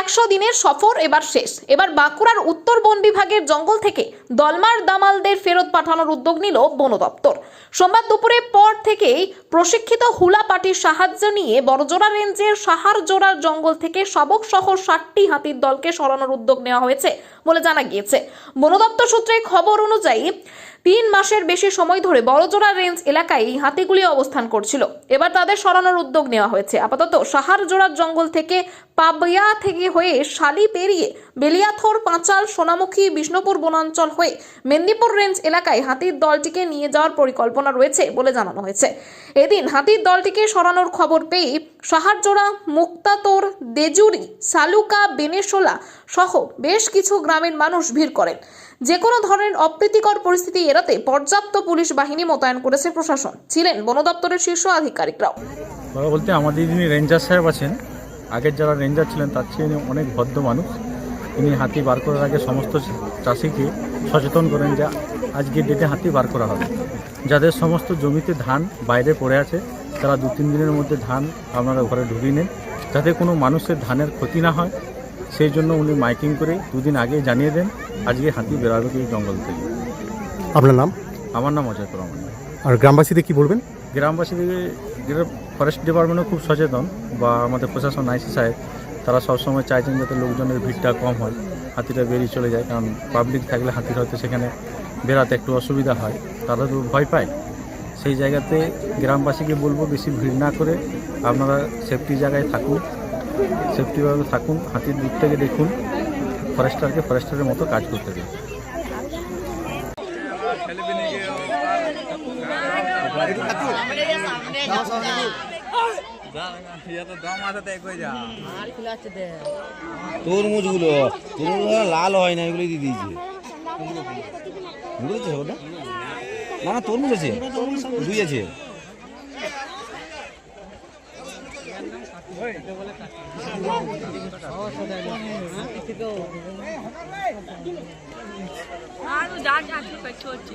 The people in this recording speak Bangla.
একশো দিনের সফর এবার শেষ। এবার বাঁকুড়ার উত্তর বন বিভাগের জঙ্গল থেকে দলমার দামালদের ফেরত পাঠানোর উদ্যোগ নিল বন দপ্তর। সোমবার দুপুরের পর থেকেই প্রশিক্ষিত হুলা পাটির সাহায্য নিয়ে বড়জোড়া রেঞ্জের সাহারজোড়ার জঙ্গল থেকে সবক সহ ষাটটি হাতির দলকে সরানোর উদ্যোগ নেওয়া হয়েছে বলে জানা গিয়েছে। বন দপ্তর সূত্রে খবর অনুযায়ী তিন মাসের বেশি সময় ধরে বড়জোড়া রেঞ্জ এলাকায় এই হাতিগুলি অবস্থান করছিল। এবার তাদের সরানোর উদ্যোগ নেওয়া হয়েছে। আপাতত সাহারজোড়ার জঙ্গল থেকে পাবয়া থেকে হয়ে শালি পেরিয়ে বেলিয়াথর, পাঁচাল, সোনামুখী, বিষ্ণুপুর, বনাঞ্চল হয়ে মেদিনীপুর রেঞ্জ এলাকায় হাতির দলটিকে নিয়ে যাওয়ার পরিকল্পনা রয়েছে বলে জানানো হয়েছে। এদিন হাতির দলটিকে সরানোর খবর পেয়ে সাহারজোড়া, মুক্তাতোর, দেজুরি, সালুকা, বেনেশোলা সহ বেশ কিছু গ্রামের মানুষ ভিড় করেন। যে কোনো ধরনের অপ্রীতিকর পরিস্থিতি এড়াতে পর্যাপ্ত পুলিশ বাহিনী মোতায়েন করেছে প্রশাসন। ছিলেন বন দপ্তরের শীর্ষ আধিকারিকরাও। বলতে আমাদের যিনি রেঞ্জার সাহেব আছেন, আগের যারা রেঞ্জার ছিলেন তার চেয়ে অনেক ভদ্র মানুষ। তিনি হাতি বার করার আগে সমস্ত চাষিকে সচেতন করেন যে আজকের ডেটে হাতি বার করা হবে। যাদের সমস্ত জমিতে ধান বাইরে পড়ে আছে তারা দু তিন দিনের মধ্যে ধান আপনারা ঘরে ঢুকিয়ে নেন। যাতে কোনো মানুষের ধানের ক্ষতি না হয় সেই জন্য উনি মাইকিং করে দুদিন আগে জানিয়ে দেন আজকে হাতি বেরোবে এই জঙ্গল থেকে। আপনার নাম? আমার নাম অজয় রহমান আর গ্রামবাসীদের কি বলবেন? গ্রামবাসীদের ফরেস্ট ডিপার্টমেন্টও খুব সচেতন বা আমাদের প্রশাসন আইসি সাহেব তারা সবসময় চাইছেন যাতে লোকজনের ভিড়টা কম হয়, হাতিটা বেরিয়ে চলে যায়। কারণ পাবলিক থাকলে হাতির হয়তো সেখানে বেরাতে একটু অসুবিধা হয়, তারা তো ভয় পায়। সেই জায়গাতে গ্রামবাসীকে বলব, বেশি ভিড় না করে আপনারা সেফটি জায়গায় থাকুন সেফটিভাবে থাকুন, হাতির দিক থেকে দেখুন ফরেস্টারকে ফরেস্টারের মতো কাজ করতে দিন। তরমুজগুলো তরমুজগুলো লাল হয় না এগুলো দিয়ে দিয়েছে। বুঝেছ ওটা? না না তরমুজ আছে। দুই আছে। আর যা যা একটু পেট হচ্ছে